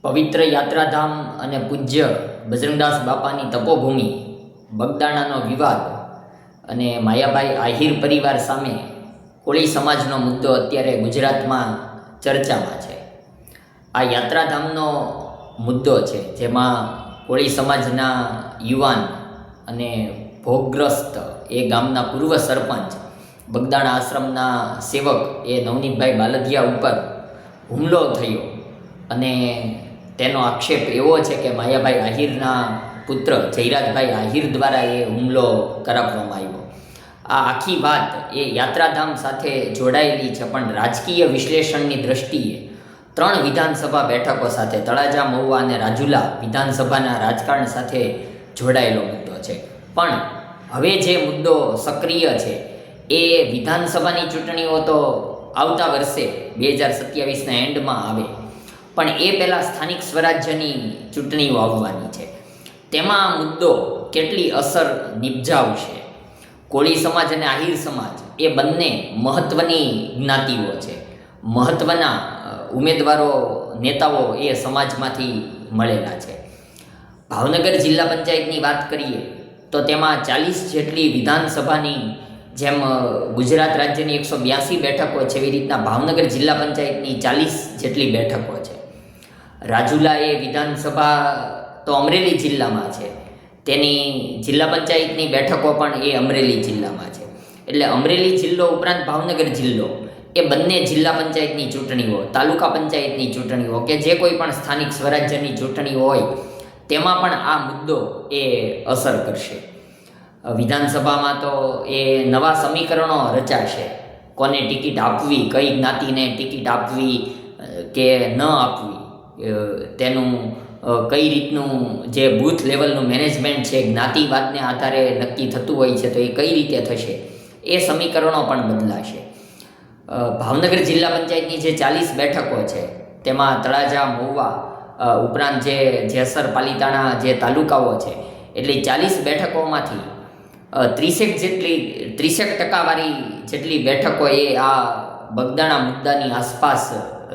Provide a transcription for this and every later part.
પવિત્ર યાત્રાધામ અને પૂજ્ય બજરંગદાસ બાપાની તપોભૂમિ, બગદાણાનો વિવાદ અને માયાભાઈ આહિર પરિવાર સામે કોળી સમાજનો મુદ્દો અત્યારે ગુજરાતમાં ચર્ચામાં છે. આ યાત્રાધામનો મુદ્દો છે, જેમાં કોળી સમાજના યુવાન અને ભોગગ્રસ્ત એ ગામના પૂર્વ સરપંચ, બગદાણા આશ્રમના સેવક એ નવનીતભાઈ બાલધિયા ઉપર હુમલો થયો અને તેનો આક્ષેપ એવો છે કે માયાભાઈ આહિરના પુત્ર જયરાજભાઈ આહિર દ્વારા એ હુમલો કરાવવામાં આવ્યો. આ આખી વાત એ યાત્રાધામ સાથે જોડાયેલી છે, પણ રાજકીય વિશ્લેષણની દ્રષ્ટિએ ત્રણ વિધાનસભા બેઠકો સાથે, તળાજા, મહુવા અને રાજુલા વિધાનસભાના રાજકારણ સાથે જોડાયેલો મુદ્દો છે. પણ હવે જે મુદ્દો સક્રિય છે, એ વિધાનસભાની ચૂંટણીઓ તો આવતા વર્ષે બે હજાર સત્યાવીસના એન્ડમાં આવે. પણ એ પહેલાં સ્થાનિક સ્વરાજ્યની ચૂંટણીઓ આવવાની છે. તેમાં મુદ્દો કેટલી અસર નિપજાવશે? કોળી સમાજ અને આહિર સમાજ એ બંને મહત્ત્વની જ્ઞાતિઓ છે. મહત્ત્વના ઉમેદવારો, નેતાઓ એ સમાજમાંથી મળેલા છે. ભાવનગર જિલ્લા પંચાયતની વાત કરીએ તો તેમાં ચાલીસ જેટલી વિધાનસભાની જેમ ગુજરાત રાજ્યની એકસો બ્યાસી બેઠકો છે એવી રીતના ભાવનગર જિલ્લા પંચાયતની ચાલીસ જેટલી બેઠકો છે. રાજુલા એ વિધાનસભા તો અમરેલી જિલ્લામાં છે. તેની જિલ્લા પંચાયતની બેઠકો પણ એ અમરેલી જિલ્લામાં છે. એટલે અમરેલી જિલ્લો ઉપરાંત ભાવનગર જિલ્લો એ બંને જિલ્લા પંચાયતની ચૂંટણીઓ, તાલુકા પંચાયતની ચૂંટણીઓ કે જે કોઈ પણ સ્થાનિક સ્વરાજ્યની ચૂંટણી હોય, તેમાં પણ આ મુદ્દો એ અસર કરશે. વિધાનસભામાં તો એ નવા સમીકરણો રચાશે. કોને ટિકિટ આપવી, કઈ જ્ઞાતિને ટિકિટ આપવી કે ન આપવી તેનું કઈ રીતનું જે બૂથ લેવલનું મેનેજમેન્ટ છે, જ્ઞાતિવાદને આધારે નક્કી થતું હોય છે, તો એ કઈ રીતે થશે? એ સમીકરણો પણ બદલાશે. ભાવનગર જિલ્લા પંચાયતની જે ચાલીસ બેઠકો છે, તેમાં તળાજા, મહુવા ઉપરાંત જે જેસર પાલિતાણા જે તાલુકાઓ છે, એટલે ચાલીસ બેઠકોમાંથી ત્રીસેક જેટલી, ત્રીસેક ટકાવાળી જેટલી બેઠકો એ આ બગદાણા મુદ્દાની આસપાસ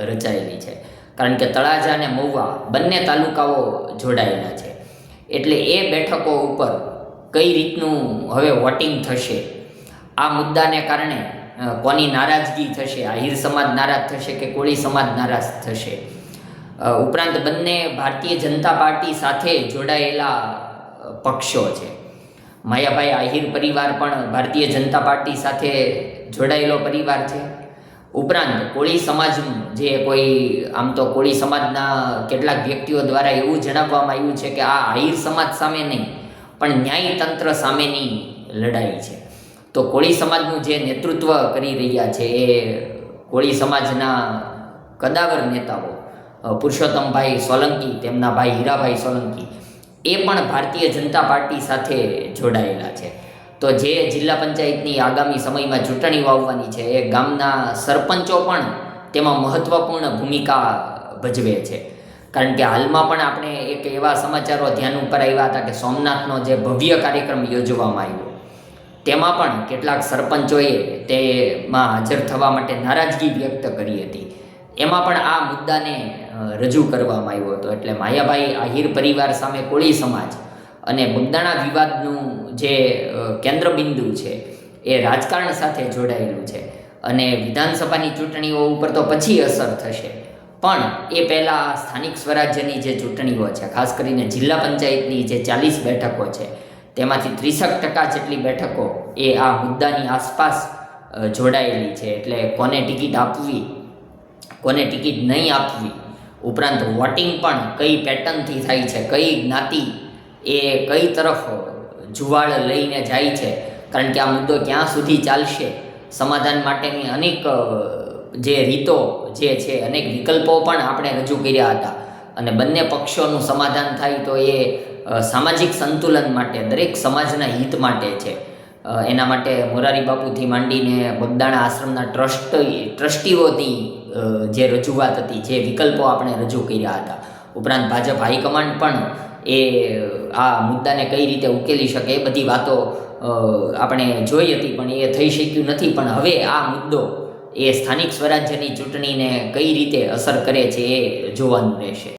રચાયેલી છે. કારણ કે તળાજા અને મહુવા બંને તાલુકાઓ જોડાયેલા છે. એટલે એ બેઠકો ઉપર કઈ રીતનું હવે વોટિંગ થશે? આ મુદ્દાને કારણે કોની નારાજગી થશે? આહિર સમાજ નારાજ થશે કે કોળી સમાજ નારાજ થશે? ઉપરાંત બંને ભારતીય જનતા પાર્ટી સાથે જોડાયેલા પક્ષો છે. માયાભાઈ આહિર પરિવાર પણ ભારતીય જનતા પાર્ટી સાથે જોડાયેલો પરિવાર છે. ઉપરાંત કોળી સમાજનું જે કોઈ, આમ તો કોળી સમાજના કેટલાક વ્યક્તિઓ દ્વારા એવું જણાવવામાં આવ્યું છે કે આ આહિર સમાજ સામે નહીં, પણ ન્યાયતંત્ર સામેની લડાઈ છે. તો કોળી સમાજનું જે નેતૃત્વ કરી રહ્યા છે એ કોળી સમાજના કદાવર નેતાઓ પુરુષોત્તમભાઈ સોલંકી, તેમના ભાઈ હીરાભાઈ સોલંકી, એ પણ ભારતીય જનતા પાર્ટી સાથે જોડાયેલા છે. તો જે જિલ્લા પંચાયતની આગામી સમયમાં ચૂંટણીઓ આવવાની છે, એ ગામના સરપંચો પણ તેમાં મહત્ત્વપૂર્ણ ભૂમિકા ભજવે છે. કારણ કે હાલમાં પણ આપણે એક એવા સમાચારો ધ્યાન ઉપર આવ્યા હતા કે સોમનાથનો જે ભવ્ય કાર્યક્રમ યોજવામાં આવ્યો. તેમાં પણ કેટલાક સરપંચોએ તેમાં હાજર થવા માટે નારાજગી વ્યક્ત કરી હતી. એમાં પણ આ મુદ્દાને રજૂ કરવામાં આવ્યો હતો. એટલે માયાભાઈ આહિર પરિવાર સામે કોળી સમાજ અને બગદાણા વિવાદનું જે કેન્દ્રબિંદુ છે, એ રાજકારણ સાથે જોડાયેલું છે. અને વિધાનસભાની ચૂંટણીઓ ઉપર તો પછી અસર થશે. પણ એ પહેલાં સ્થાનિક સ્વરાજ્યની જે ચૂંટણીઓ છે, ખાસ કરીને જિલ્લા પંચાયતની જે ચાલીસ બેઠકો છે, તેમાંથી ત્રીસક ટકા જેટલી બેઠકો એ આ મુદ્દાની આસપાસ જોડાયેલી છે. એટલે કોને ટિકિટ આપવી, કોને ટિકિટ નહીં આપવી, ઉપરાંત વોટિંગ પણ કઈ પેટર્નથી થાય છે, કઈ જ્ઞાતિ એ કઈ તરફ જુવાળ લઈને જાય છે? કારણ કે આ મુદ્દો ક્યાં સુધી ચાલશે? સમાધાન માટેની અનેક જે રીતો જે છે, અનેક વિકલ્પો પણ આપણે રજૂ કર્યા હતા. અને બંને પક્ષોનું સમાધાન થાય તો એ સામાજિક સંતુલન માટે, દરેક સમાજના હિત માટે છે. એના માટે મોરારી બાપુથી માંડીને બગદાણા આશ્રમના ટ્રસ્ટ, ટ્રસ્ટીઓની જે રજૂઆત હતી, જે વિકલ્પો આપણે રજૂ કર્યા હતા. ઉપરાંત ભાજપ હાઈકમાન્ડ પણ એ, આ મુદ્દાને કઈ રીતે ઉકેલી શકે એ બધી વાતો આપણે જોઈ હતી, પણ એ થઈ શક્યું નથી. પણ હવે આ મુદ્દો એ સ્થાનિક સ્વરાજ્યની ચૂંટણીને કઈ રીતે અસર કરે છે એ જોવાનું રહેશે.